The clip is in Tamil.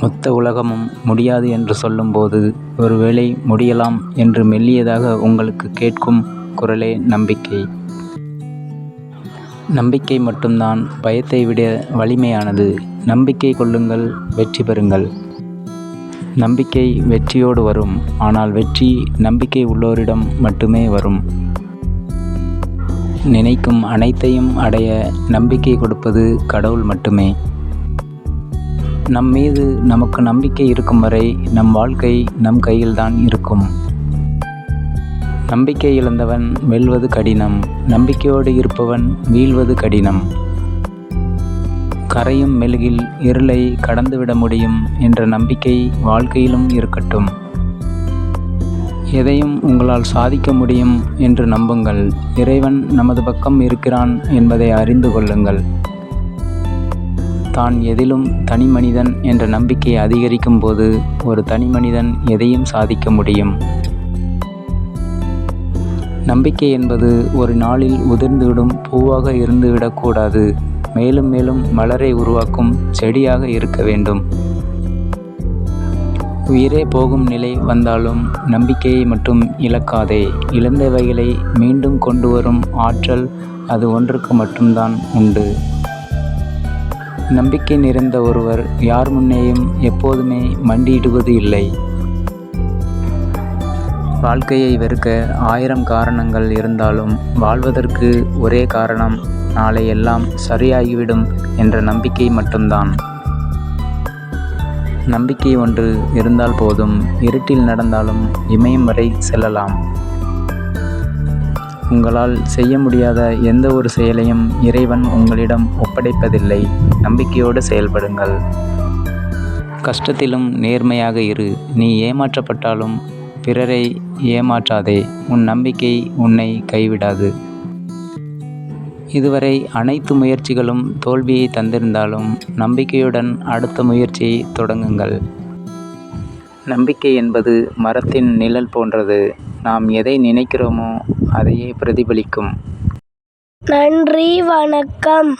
மொத்த உலகமும் முடியாது என்று சொல்லும்போது ஒருவேளை முடியலாம் என்று மெல்லியதாக உங்களுக்கு கேட்கும் குரலே நம்பிக்கை. நம்பிக்கை மட்டும்தான் பயத்தை விட வலிமையானது. நம்பிக்கை கொள்ளுங்கள் வெற்றி பெறுங்கள். நம்பிக்கை வெற்றியோடு வரும். ஆனால் வெற்றி நம்பிக்கை உள்ளோரிடம் மட்டுமே வரும். நினைக்கும் அனைத்தையும் அடைய நம்பிக்கை கொடுப்பது கடவுள் மட்டுமே. நம் மீது நமக்கு நம்பிக்கை இருக்கும் வரை நம் வாழ்க்கை நம் கையில்தான் இருக்கும். நம்பிக்கை இழந்தவன் வெல்வது கடினம். நம்பிக்கையோடு இருப்பவன் வீழ்வது கடினம். கரையும் மெழுகில் இருளை கடந்துவிட முடியும் என்ற நம்பிக்கை வாழ்க்கையிலும் இருக்கட்டும். எதையும் உங்களால் சாதிக்க முடியும் என்று நம்புங்கள். இறைவன் நமது பக்கம் இருக்கிறான் என்பதை அறிந்து கொள்ளுங்கள். தான் எதிலும் தனிமனிதன் என்ற நம்பிக்கை அதிகரிக்கும் போது ஒரு தனிமனிதன் எதையும் சாதிக்க முடியும். நம்பிக்கை என்பது ஒரு நாளில் உதிர்ந்துவிடும் பூவாக இருந்துவிடக்கூடாது மேலும் மேலும் மலரை உருவாக்கும் செடியாக இருக்க வேண்டும். உயிரே போகும் நிலை வந்தாலும் நம்பிக்கையை மட்டும் இழக்காதே. இழந்தவைகளை மீண்டும் கொண்டு வரும் ஆற்றல் அது ஒன்றுக்கு மட்டும்தான் உண்டு. நம்பிக்கை நிறைந்த ஒருவர் யார் முன்னேயும் எப்போதுமே மண்டியிடுவது இல்லை. வாழ்க்கையை வெறுக்க ஆயிரம் காரணங்கள் இருந்தாலும் வாழ்வதற்கு ஒரே காரணம் நாளை எல்லாம் சரியாகிவிடும் என்ற நம்பிக்கை மட்டும்தான். நம்பிக்கை ஒன்று இருந்தால் போதும் இருட்டில் நடந்தாலும் இமயம் வரை செல்லலாம். உங்களால் செய்ய முடியாத எந்த ஒரு செயலையும் இறைவன் உங்களிடம் ஒப்படைப்பதில்லை. நம்பிக்கையோடு செயல்படுங்கள். கஷ்டத்திலும் நேர்மையாக இரு. நீ ஏமாற்றப்பட்டாலும் பிறரை ஏமாற்றாதே. உன் நம்பிக்கை உன்னை கைவிடாது. இதுவரை அனைத்து முயற்சிகளும் தோல்வியை தந்திருந்தாலும் நம்பிக்கையுடன் அடுத்த முயற்சியை தொடங்குங்கள். நம்பிக்கை என்பது மரத்தின் நிழல் போன்றது. நாம் எதை நினைக்கிறோமோ அதையே பிரதிபலிக்கும். நன்றி வணக்கம்.